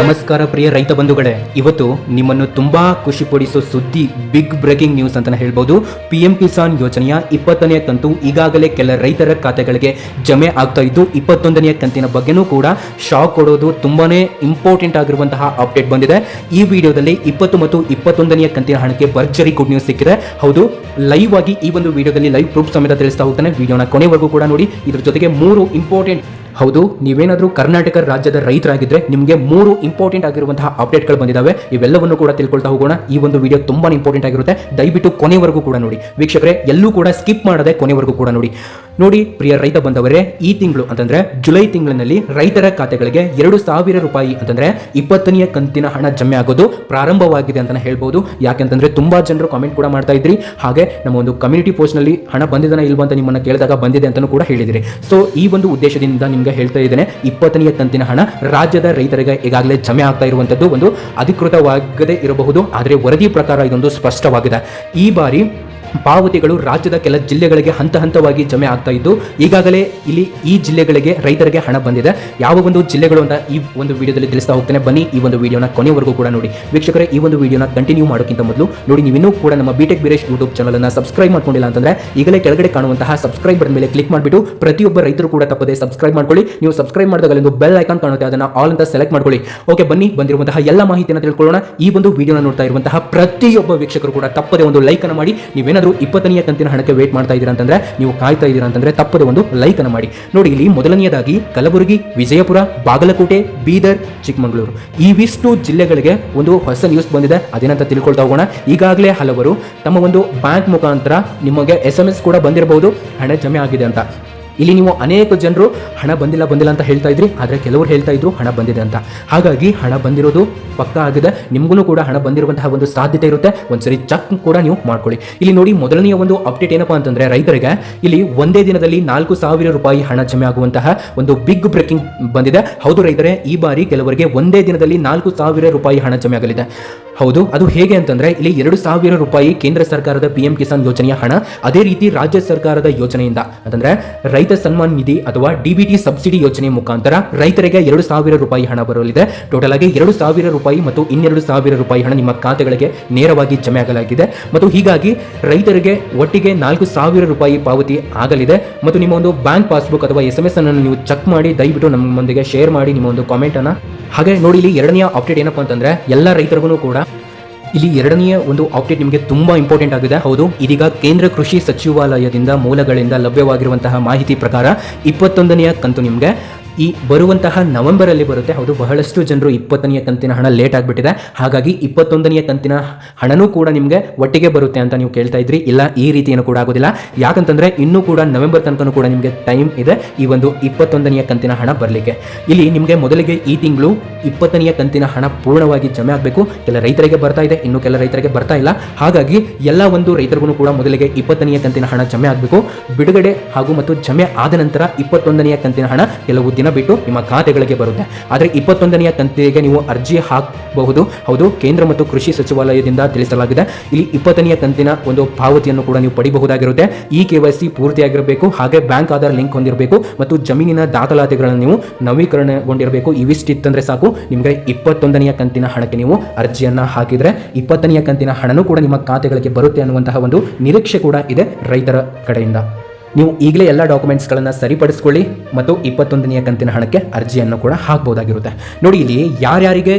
ನಮಸ್ಕಾರ ಪ್ರಿಯ ರೈತ ಬಂಧುಗಳೇ, ಇವತ್ತು ನಿಮ್ಮನ್ನು ತುಂಬಾ ಖುಷಿಪಡಿಸೋ ಸುದ್ದಿ ಬಿಗ್ ಬ್ರೇಕಿಂಗ್ ನ್ಯೂಸ್ ಅಂತ ಹೇಳ್ಬೋದು. ಪಿ ಎಂ ಕಿಸಾನ್ ಯೋಜನೆಯ ಇಪ್ಪತ್ತನೆಯ ಕಂತು ಈಗಾಗಲೇ ಕೆಲ ರೈತರ ಖಾತೆಗಳಿಗೆ ಜಮೆ ಆಗ್ತಾ ಇದ್ದು, ಇಪ್ಪತ್ತೊಂದನೆಯ ಕಂತಿನ ಬಗ್ಗೆನೂ ಕೂಡ ಶಾಕ್ ಕೊಡೋದು ತುಂಬಾನೇ ಇಂಪಾರ್ಟೆಂಟ್ ಆಗಿರುವಂತಹ ಅಪ್ಡೇಟ್ ಬಂದಿದೆ. ಈ ವಿಡಿಯೋದಲ್ಲಿ ಇಪ್ಪತ್ತು ಮತ್ತು ಇಪ್ಪತ್ತೊಂದನೆಯ ಕಂತಿನ ಹಣಕ್ಕೆ ಭರ್ಜರಿ ಗುಡ್ ನ್ಯೂಸ್ ಸಿಕ್ಕಿದೆ. ಹೌದು ಲೈವ್ ಆಗಿ ಈ ಒಂದು ವಿಡಿಯೋದಲ್ಲಿ ಲೈವ್ ಪ್ರೂಫ್ ಸಮೇತ ತಿಳಿಸ್ತಾ ಹೋಗ್ತಾನೆ. ವಿಡಿಯೋನ ಕೊನೆವರೆಗೂ ಕೂಡ ನೋಡಿ. ಇದ್ರ ಜೊತೆಗೆ ಮೂರು ಇಂಪಾರ್ಟೆಂಟ್ ಹೌದು, ನೀವೇನಾದರೂ ಕರ್ನಾಟಕ ರಾಜ್ಯದ ರೈತರಾಗಿದ್ದರೆ ನಿಮಗೆ ಮೂರು ಇಂಪಾರ್ಟೆಂಟ್ ಆಗಿರುವಂತಹ ಅಪ್ಡೇಟ್ಗಳು ಬಂದಿದ್ದಾವೆ ಇವೆಲ್ಲವನ್ನು ಕೂಡ ತಿಳ್ಕೊಳ್ತಾ ಹೋಗೋಣ. ಈ ಒಂದು ವಿಡಿಯೋ ತುಂಬಾ ಇಂಪಾರ್ಟೆಂಟ್ ಆಗಿರುತ್ತೆ. ದಯವಿಟ್ಟು ಕೊನೆವರೆಗೂ ಕೂಡ ನೋಡಿ. ವೀಕ್ಷಕರೇ, ಎಲ್ಲೂ ಕೂಡ ಸ್ಕಿಪ್ ಮಾಡದೆ ಕೊನೆವರೆಗೂ ಕೂಡ ನೋಡಿ. ನೋಡಿ, ಪ್ರಿಯ ರೈತ ಬಂದವರೇ, ಈ ತಿಂಗಳು ಅಂತಂದ್ರೆ ಜುಲೈ ತಿಂಗಳಿನಲ್ಲಿ ರೈತರ ಖಾತೆಗಳಿಗೆ ಎರಡು ಸಾವಿರ ರೂಪಾಯಿ ಅಂತಂದ್ರೆ ಇಪ್ಪತ್ತನೆಯ ಕಂತಿನ ಹಣ ಜಮೆ ಆಗೋದು ಪ್ರಾರಂಭವಾಗಿದೆ ಅಂತ ಹೇಳ್ಬೋದು. ಯಾಕೆಂತಂದ್ರೆ ತುಂಬಾ ಜನರು ಕಾಮೆಂಟ್ ಕೂಡ ಮಾಡ್ತಾ ಇದ್ರಿ. ಹಾಗೆ ನಮ್ಮ ಒಂದು ಕಮ್ಯುನಿಟಿ ಪೋಸ್ಟ್ನಲ್ಲಿ ಹಣ ಬಂದಿದ್ದಾನ ಇಲ್ವಾ ಅಂತ ನಿಮ್ಮನ್ನ ಕೇಳಿದಾಗ ಬಂದಿದೆ ಅಂತಾನೂ ಕೂಡ ಹೇಳಿದಿರಿ. ಸೊ ಈ ಒಂದು ಉದ್ದೇಶದಿಂದ ನಿಮ್ಗೆ ಹೇಳ್ತಾ ಇದ್ದೇನೆ. ಇಪ್ಪತ್ತನೆಯ ಕಂತಿನ ಹಣ ರಾಜ್ಯದ ರೈತರಿಗೆ ಈಗಾಗಲೇ ಜಮೆ ಆಗ್ತಾ ಇರುವಂಥದ್ದು ಒಂದು ಅಧಿಕೃತವಾಗದೇ ಇರಬಹುದು. ಆದರೆ ವರದಿ ಪ್ರಕಾರ ಇದೊಂದು ಸ್ಪಷ್ಟವಾಗಿದೆ. ಈ ಬಾರಿ ಪಾವತಿಗಳು ರಾಜ್ಯದ ಕೆಲ ಜಿಲ್ಲೆಗಳಿಗೆ ಹಂತ ಹಂತವಾಗಿ ಜಮೆ ಆಗ್ತಾ ಇದ್ದು, ಈಗಾಗಲೇ ಇಲ್ಲಿ ಈ ಜಿಲ್ಲೆಗಳಿಗೆ ರೈತರಿಗೆ ಹಣ ಬಂದಿದೆ. ಯಾವ ಒಂದು ಜಿಲ್ಲೆಗಳು ಅಂತ ಈ ಒಂದು ವಿಡಿಯೋದಲ್ಲಿ ತಿಳಿಸ್ತಾ ಹೋಗ್ತೇನೆ. ಬನ್ನಿ ಈ ಒಂದು ವಿಡಿಯೋನ ಕೊನೆವರೆಗೂ ಕೂಡ ನೋಡಿ. ವೀಕ್ಷಕರೇ, ಈ ಒಂದು ವಿಡಿಯೋನ ಕಂಟಿನ್ಯೂ ಮಾಡೋಕ್ಕಿಂತ ಮೊದಲು ನೋಡಿ, ನೀವಿನ್ನೂ ಕೂಡ ನಮ್ಮ ಬಿಟೆಕ್ ಬಿರೇಶ್ ಯೂಟ್ಯೂಬ್ ಚಾನಲ್ ಅನ್ನು ಸಬ್ಸ್ಕ್ರೈಬ್ ಮಾಡ್ಕೊಂಡಿಲ್ಲ ಅಂತಂದ್ರೆ, ಈಗಲೇ ಕೆಳಗಡೆ ಕಾಣುವಂತಹ ಸಬ್ಸ್ಕ್ರೈಬ್ ಬಟನ್ ಮೇಲೆ ಕ್ಲಿಕ್ ಮಾಡಿಬಿಟ್ಟು ಪ್ರತಿಯೊಬ್ಬ ರೈತರು ಕೂಡ ತಪ್ಪದೆ ಸಬ್ಸ್ಕ್ರೈಬ್ ಮಾಡ್ಕೊಳ್ಳಿ. ನೀವು ಸಬ್ಸ್ಕ್ರೈಬ್ ಮಾಡಿದಾಗ ಒಂದು ಬೆಲ್ ಐಕಾನ್ ಕಾಣುತ್ತೆ, ಅದನ್ನ ಆಲ್ ಅಂತ ಸೆಲೆಕ್ಟ್ ಮಾಡ್ಕೊಳ್ಳಿ. ಓಕೆ ಬನ್ನಿ ಬಂದಿರುವಂತಹ ಎಲ್ಲ ಮಾಹಿತಿಯನ್ನು ತಿಳ್ಕೊಳ್ಳೋಣ. ಈ ಒಂದು ವಿಡಿಯೋನ ನೋಡ್ತಾ ಇರುವಂತಹ ಪ್ರತಿಯೊಬ್ಬ ವೀಕ್ಷಕರು ಕೂಡ ತಪ್ಪದೆ ಒಂದು ಲೈಕ್ ಅನ್ನು ಮಾಡಿ. ನೀವೇನಾದ್ರೂ ಇಪ್ಪತ್ತನೆಯ ಕಂತಿನ ಹಣಕ್ಕೆ ವೇಟ್ ಮಾಡ್ತಾ ಇದ್ದೀರಾ ಅಂತಂದ್ರೆ, ನೀವು ಕಾಯ್ತಾ ಇದ್ದೀರಾ ಅಂತಂದ್ರೆ ತಪ್ಪದ ಒಂದು ಲೈಕ್ ಮಾಡಿ. ನೋಡಿ, ಇಲ್ಲಿ ಮೊದಲನೆಯದಾಗಿ ಕಲಬುರಗಿ, ವಿಜಯಪುರ, ಬಾಗಲಕೋಟೆ, ಬೀದರ್, ಚಿಕ್ಕಮಗಳೂರು. ಇವಿಷ್ಟು ಜಿಲ್ಲೆಗಳಿಗೆ ಒಂದು ಹೊಸ ನ್ಯೂಸ್ ಬಂದಿದೆ. ಅದೇನಂತ ತಿಳ್ಕೊಳ್ತಾ ಹೋಗೋಣ. ಈಗಾಗಲೇ ಹಲವರು ತಮ್ಮ ಒಂದು ಬ್ಯಾಂಕ್ ಮುಖಾಂತರ ನಿಮಗೆ ಎಸ್ ಎಂ ಎಸ್ ಕೂಡ ಬಂದಿರಬಹುದು. ಹಣ ಜಮೆ ಆಗಿದೆ ಅಂತ. ಇಲ್ಲಿ ನೀವು ಅನೇಕ ಜನರು ಹಣ ಬಂದಿಲ್ಲ ಬಂದಿಲ್ಲ ಅಂತ ಹೇಳ್ತಾ ಇದ್ರಿ, ಆದರೆ ಕೆಲವರು ಹೇಳ್ತಾ ಇದ್ರು ಹಣ ಬಂದಿದೆ ಅಂತ. ಹಾಗಾಗಿ ಹಣ ಬಂದಿರೋದು ಪಕ್ಕ ಆಗಿದೆ ನಿಮಗೂ ಕೂಡ ಹಣ ಬಂದಿರುವಂತಹ ಒಂದು ಸಾಧ್ಯತೆ ಇರುತ್ತೆ, ಒಂದ್ಸರಿ ಚೆಕ್ ಕೂಡ ನೀವು ಮಾಡ್ಕೊಳ್ಳಿ. ಇಲ್ಲಿ ನೋಡಿ ಮೊದಲನೆಯ ಒಂದು ಅಪ್ಡೇಟ್ ಏನಪ್ಪಾ ಅಂತಂದ್ರೆ ರೈತರಿಗೆ, ಇಲ್ಲಿ ಒಂದೇ ದಿನದಲ್ಲಿ ನಾಲ್ಕು ಸಾವಿರ ರೂಪಾಯಿ ಹಣ ಜಮೆ ಆಗುವಂತಹ ಒಂದು ಬಿಗ್ ಬ್ರೇಕಿಂಗ್ ಬಂದಿದೆ. ಹೌದು ರೈತರೇ, ಈ ಬಾರಿ ಕೆಲವರಿಗೆ ಒಂದೇ ದಿನದಲ್ಲಿ ನಾಲ್ಕು ಸಾವಿರ ರೂಪಾಯಿ ಹಣ ಜಮೆ ಆಗಲಿದೆ. ಹೌದು, ಅದು ಹೇಗೆ ಅಂತಂದ್ರೆ ಇಲ್ಲಿ ಎರಡು ಸಾವಿರ ರೂಪಾಯಿ ಕೇಂದ್ರ ಸರ್ಕಾರದ ಪಿಎಂ ಕಿಸಾನ್ ಯೋಜನೆಯ ಹಣ ಅದೇ ರೀತಿ ರಾಜ್ಯ ಸರ್ಕಾರದ ಯೋಜನೆಯಿಂದ. ಅಂತಂದ್ರೆ ರೈತ ಸನ್ಮಾನ್ ನಿಧಿ ಅಥವಾ ಡಿಬಿಟಿ ಸಬ್ಸಿಡಿ ಯೋಜನೆ ಮುಖಾಂತರ ರೈತರಿಗೆ ಎರಡು ಸಾವಿರ ರೂಪಾಯಿ ಹಣ ಬರಲಿದೆ. ಟೋಟಲ್ ಆಗಿ ಎರಡು ಸಾವಿರ ರೂಪಾಯಿ ಮತ್ತು ಇನ್ನೆರಡು ಸಾವಿರ ರೂಪಾಯಿ ಹಣ ನಿಮ್ಮ ಖಾತೆಗಳಿಗೆ ನೇರವಾಗಿ ಜಮೆ ಆಗಲಾಗಿದೆ. ಮತ್ತು ಹೀಗಾಗಿ ರೈತರಿಗೆ ಒಟ್ಟಿಗೆ ನಾಲ್ಕು ಸಾವಿರ ರೂಪಾಯಿ ಪಾವತಿ ಆಗಲಿದೆ. ಮತ್ತು ನಿಮ್ಮ ಒಂದು ಬ್ಯಾಂಕ್ ಪಾಸ್ಬುಕ್ ಅಥವಾ ಎಸ್ ಎಂ ಎಸ್ ಅನ್ನು ನೀವು ಚೆಕ್ ಮಾಡಿ, ದಯವಿಟ್ಟು ನಮ್ಮೊಂದಿಗೆ ಶೇರ್ ಮಾಡಿ ನಿಮ್ಮ ಒಂದು ಕಾಮೆಂಟ್ ಅನ್ನ ಹಾಗೆ ನೋಡಿ, ಇಲ್ಲಿ ಎರಡನೇ ಅಪ್ಡೇಟ್ ಏನಪ್ಪಾ ಅಂತಂದ್ರೆ ಎಲ್ಲ ರೈತರಿಗೂ ಕೂಡ ಇಲ್ಲಿ ಎರಡನೆಯ ಒಂದು ಅಪ್ಡೇಟ್ ನಿಮಗೆ ತುಂಬಾ ಇಂಪಾರ್ಟೆಂಟ್ ಆಗಿದೆ. ಹೌದು, ಇದೀಗ ಕೇಂದ್ರ ಕೃಷಿ ಸಚಿವಾಲಯದಿಂದ ಮೂಲಗಳಿಂದ ಲಭ್ಯವಾಗಿರುವಂತಹ ಮಾಹಿತಿ ಪ್ರಕಾರ ಇಪ್ಪತ್ತೊಂದನೆಯ ಕಂತು ನಿಮಗೆ. ಈ ಬರುವಂತಹ ನವೆಂಬರ್ ಅಲ್ಲಿ ಬರುತ್ತೆ. ಹೌದು, ಬಹಳಷ್ಟು ಜನರು ಇಪ್ಪತ್ತನೆಯ ಕಂತಿನ ಹಣ ಲೇಟ್ ಆಗಿಬಿಟ್ಟಿದೆ. ಹಾಗಾಗಿ ಇಪ್ಪತ್ತೊಂದನೆಯ ಕಂತಿನ ಹಣನೂ ಕೂಡ ನಿಮಗೆ ಒಟ್ಟಿಗೆ ಬರುತ್ತೆ ಅಂತ ನೀವು ಕೇಳ್ತಾ ಇದ್ರಿ. ಇಲ್ಲ, ಈ ರೀತಿ ಕೂಡ ಆಗೋದಿಲ್ಲ. ಯಾಕಂತಂದ್ರೆ ಇನ್ನೂ ಕೂಡ ನವೆಂಬರ್ ತನಕನೂ ಕೂಡ ನಿಮಗೆ ಟೈಮ್ ಇದೆ ಈ ಒಂದು ಇಪ್ಪತ್ತೊಂದನೆಯ ಕಂತಿನ ಹಣ ಬರಲಿಕ್ಕೆ. ಇಲ್ಲಿ ನಿಮಗೆ ಮೊದಲಿಗೆ ಈ ತಿಂಗಳು ಇಪ್ಪತ್ತನೆಯ ಕಂತಿನ ಹಣ ಪೂರ್ಣವಾಗಿ ಜಮೆ ಆಗಬೇಕು. ಕೆಲ ರೈತರಿಗೆ ಬರ್ತಾ ಇದೆ, ಇನ್ನು ಕೆಲ ರೈತರಿಗೆ ಬರ್ತಾ ಇಲ್ಲ. ಹಾಗಾಗಿ ಎಲ್ಲ ಒಂದು ರೈತರಿಗೂ ಕೂಡ ಮೊದಲಿಗೆ ಇಪ್ಪತ್ತನೆಯ ಕಂತಿನ ಹಣ ಜಮೆ ಆಗಬೇಕು. ಬಿಡುಗಡೆ ಹಾಗೂ ಮತ್ತು ಜಮೆ ಆದ ನಂತರ ಇಪ್ಪತ್ತೊಂದನೆಯ ಕಂತಿನ ಹಣ ಕೆಲವು ದಿನ ಬಿಟ್ಟು ನಿಮ್ಮ ಖಾತೆಗಳಿಗೆ ಬರುತ್ತೆ. ಆದರೆ ಇಪ್ಪತ್ತೊಂದನೆಯ ತಂತಿಗೆ ನೀವು ಅರ್ಜಿ ಹಾಕಬಹುದು. ಹೌದು, ಕೇಂದ್ರ ಮತ್ತು ಕೃಷಿ ಸಚಿವಾಲಯದಿಂದ ತಿಳಿಸಲಾಗಿದೆ. ಇಲ್ಲಿ ಇಪ್ಪತ್ತನೆಯ ಕಂತಿನ ಒಂದು ಪಾವತಿಯನ್ನು ಕೂಡ ನೀವು ಪಡಿಬಹುದಾಗಿರುತ್ತೆ. ಈ ಕೆ ವೈ ಸಿ ಪೂರ್ತಿಯಾಗಿರಬೇಕು. ಹಾಗೆ ಬ್ಯಾಂಕ್ ಆಧಾರ್ ಲಿಂಕ್ ಹೊಂದಿರಬೇಕು. ಮತ್ತು ಜಮೀನಿನ ದಾಖಲಾತಿಗಳನ್ನು ನೀವು ನವೀಕರಣಗೊಂಡಿರಬೇಕು. ಇವಿಷ್ಟಿತ್ತಂದ್ರೆ ಸಾಕು. ನಿಮಗೆ ಇಪ್ಪತ್ತೊಂದನೆಯ ಕಂತಿನ ಹಣಕ್ಕೆ ನೀವು ಅರ್ಜಿಯನ್ನು ಹಾಕಿದ್ರೆ ಇಪ್ಪತ್ತನೆಯ ಕಂತಿನ ಹಣನೂ ಕೂಡ ನಿಮ್ಮ ಖಾತೆಗಳಿಗೆ ಬರುತ್ತೆ ಅನ್ನುವಂತಹ ಒಂದು ನಿರೀಕ್ಷೆ ಕೂಡ ಇದೆ ರೈತರ ಕಡೆಯಿಂದ. ನೀವು ಈಗಲೇ ಎಲ್ಲ ಡಾಕ್ಯುಮೆಂಟ್ಸ್ಗಳನ್ನು ಸರಿಪಡಿಸ್ಕೊಳ್ಳಿ ಮತ್ತು ಇಪ್ಪತ್ತೊಂದನೆಯ ಕಂತಿನ ಹಣಕ್ಕೆ ಅರ್ಜಿಯನ್ನು ಕೂಡ ಹಾಕ್ಬೋದಾಗಿರುತ್ತೆ. ನೋಡಿ, ಇಲ್ಲಿ ಯಾರ್ಯಾರಿಗೆ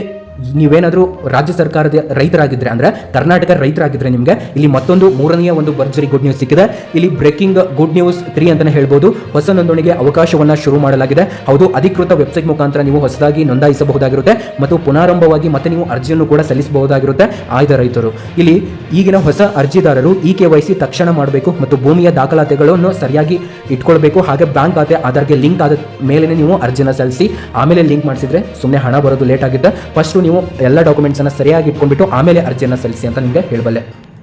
ನೀವೇನಾದರೂ ರಾಜ್ಯ ಸರ್ಕಾರದ ರೈತರಾಗಿದ್ದರೆ ಅಂದರೆ ಕರ್ನಾಟಕ ರೈತರಾಗಿದ್ದರೆ ನಿಮಗೆ ಇಲ್ಲಿ ಮತ್ತೊಂದು ಮೂರನೆಯ ಒಂದು ಭರ್ಜರಿ ಗುಡ್ ನ್ಯೂಸ್ ಸಿಕ್ಕಿದೆ. ಇಲ್ಲಿ ಬ್ರೇಕಿಂಗ್ ಗುಡ್ ನ್ಯೂಸ್ ತ್ರೀ ಅಂತಲೇ ಹೇಳ್ಬೋದು. ಹೊಸ ನೋಂದಣಿಗೆ ಅವಕಾಶವನ್ನು ಶುರು ಮಾಡಲಾಗಿದೆ. ಹೌದು, ಅಧಿಕೃತ ವೆಬ್ಸೈಟ್ ಮುಖಾಂತರ ನೀವು ಹೊಸದಾಗಿ ನೋಂದಾಯಿಸಬಹುದಾಗಿರುತ್ತೆ ಮತ್ತು ಪುನಾರಂಭವಾಗಿ ಮತ್ತೆ ನೀವು ಅರ್ಜಿಯನ್ನು ಕೂಡ ಸಲ್ಲಿಸಬಹುದಾಗಿರುತ್ತೆ ಆಯ್ದ ರೈತರು. ಇಲ್ಲಿ ಈಗಿನ ಹೊಸ ಅರ್ಜಿದಾರರು ಇ ಕೆ ವೈ ಸಿ ತಕ್ಷಣ ಮಾಡಬೇಕು ಮತ್ತು ಭೂಮಿಯ ದಾಖಲಾತಿಗಳನ್ನು ಸರಿಯಾಗಿ ಇಟ್ಕೊಳ್ಬೇಕು. ಹಾಗೆ ಬ್ಯಾಂಕ್ ಖಾತೆ, ಆಧಾರ್ಗೆ ಲಿಂಕ್ ಆದ ಮೇಲೆ ನೀವು ಅರ್ಜಿನ ಸಲ್ಲಿಸಿ, ಆಮೇಲೆ ಲಿಂಕ್ ಮಾಡಿಸಿದ್ರೆ ಸುಮ್ಮನೆ ಹಣ ಬರೋದು ಲೇಟ್ ಆಗಿದೆ ಫಸ್ಟ್ ನೀವು ಎಲ್ಲ ಡಾಕ್ಯುಮೆಂಟ್ಸ್ ಅನ್ನ ಸರಿಯಾಗಿ ಇಟ್ಕೊಂಡ್ಬಿಟ್ಟು ಆಮೇಲೆ ಅರ್ಜಿಯನ್ನು ಸಲ್ಲಿಸಿ ಅಂತ ನಿಮಗೆ ಹೇಳಬಲ್ಲೆ.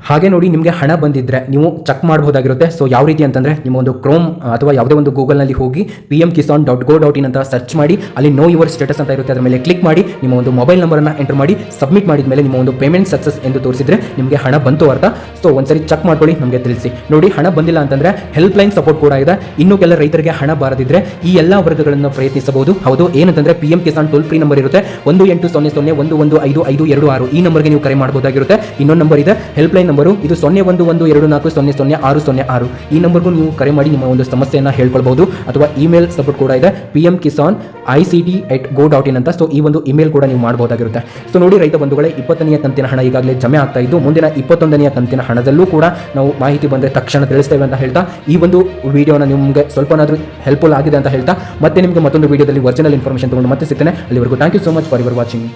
ಹಾಗೆ ನೋಡಿ ನಿಮಗೆ ಹಣ ಬಂದಿದ್ರೆ ನೀವು ಚೆಕ್ ಮಾಡಬಹುದಾಗಿರುತ್ತೆ ಸೊ ಯಾವ ರೀತಿ ಅಂತಂದ್ರೆ ನಿಮ್ಮ ಒಂದು ಕ್ರೋಮ್ ಅಥವಾ ಯಾವುದೇ ಒಂದು ಗೂಗಲ್ನಲ್ಲಿ ಹೋಗಿ P M Kisan dot go dot in ಅಂತ ಸರ್ಚ್ ಮಾಡಿ, ಅಲ್ಲಿ ನೋ ಯುವರ್ ಸ್ಟೇಟಸ್ ಅಂತ ಇರುತ್ತೆ. ಅದರ ಮೇಲೆ ಕ್ಲಿಕ್ ಮಾಡಿ, ನಿಮ್ಮ ಒಂದು ಮೊಬೈಲ್ ನಂಬರನ್ನು ಎಂಟರ್ ಮಾಡಿ ಸಬ್ಮಿಟ್ ಮಾಡಿದ ಮೇಲೆ ನಿಮ್ಮ ಒಂದು ಪೇಮೆಂಟ್ ಸಕ್ಸಸ್ ಎಂದು ತೋರಿಸಿದ್ರೆ ನಿಮಗೆ ಹಣ ಬಂತು ಅರ್ಥ. ಸೊ ಒಂದ್ಸರಿ ಚೆಕ್ ಮಾಡ್ಕೊಳ್ಳಿ, ನಮಗೆ ತಿಳಿಸಿ. ನೋಡಿ, ಹಣ ಬಂದಿಲ್ಲ ಅಂತಂದ್ರೆ ಹೆಲ್ಪ್ ಲೈನ್ ಸಪೋರ್ಟ್ ಕೂಡ ಇದೆ. ಇನ್ನೂ ಕೆಲ ರೈತರಿಗೆ ಹಣ ಬಾರದಿದ್ದರೆ ಈ ಎಲ್ಲ ವರ್ಗಗಳನ್ನು ಪ್ರಯತ್ನಿಸಬಹುದು. ಹೌದು, ಏನಂತಂದರೆ P M Kisan toll free number ಇರುತ್ತೆ. ಒಂದು ಎಂಟು ಸೊನ್ನೆ ಸೊನ್ನೆ ಒಂದು ಒಂದು ಐದು ಐದು ಎರಡು ಆರು. ಈ ನಂಬರ್ಗೆ ನೀವು ಕರೆ ಮಾಡಬಹುದಾಗಿರುತ್ತೆ ಇನ್ನೊಂದು ನಂಬರ್ ಇದೆ ಹೆಲ್ಪ್ ಲೈನ್ ನಂಬರು. ಇದು ಸೊನ್ನೆ ಒಂದು ಒಂದು ಎರಡು ನಾಲ್ಕು ಸೊನ್ನೆ ಸೊನ್ನೆ ಆರು ಸೊನ್ನೆ ಆರು. ಈ ನಂಬರ್ಗೂ ನೀವು ಕರೆ ಮಾಡಿ ನಿಮ್ಮ ಒಂದು ಸಮಸ್ಯೆಯನ್ನು ಹೇಳ್ಕೊಳ್ಬಹುದು. ಅಥವಾ ಇಮೇಲ್ ಸಪೋರ್ಟ್ ಕೂಡ ಇದೆ. P M Kisan I C T at go dot in ಅಂತ. ಸೊ ಈ ಒಂದು ಇಮೇಲ್ ಕೂಡ ನೀವು ಮಾಡಬಹುದಾಗಿರುತ್ತೆ ಸೊ ನೋಡಿ ರೈತ ಬಂಧುಗಳೇ, ಇಪ್ಪತ್ತನೆಯ ಕಂತಿನ ಹಣ ಈಗಾಗಲೇ ಜಮೆ ಆಗ್ತಾ ಇದ್ದು, ಮುಂದಿನ ಇಪ್ಪತ್ತೊಂದನೆಯ ಕಂತಿನ ಹಣದಲ್ಲೂ ಕೂಡ ನಾವು ಮಾಹಿತಿ ಬಂದರೆ ತಕ್ಷಣ ತಿಳಿಸ್ತೇವೆ ಅಂತ ಹೇಳ್ತಾ, ಈ ಒಂದು ವಿಡಿಯೋನ ನಿಮಗೆ ಸ್ವಲ್ಪನಾದರೂ ಹೆಲ್ಪ್ಫುಲ್ ಆಗಿದೆ ಅಂತ ಹೇಳ್ತಾ, ಮತ್ತೆ ನಿಮಗೆ ಮತ್ತೊಂದು ವಿಡಿಯೋದಲ್ಲಿ ಒರಿಜಿನಲ್ ಇನ್ಫಾರ್ಮೇಷನ್ ತೊಗೊಂಡು ಮತ್ತೆ ಸಿಗ್ತೇನೆ. ಅಲ್ಲಿವರೆಗೂ thank you so much for your watching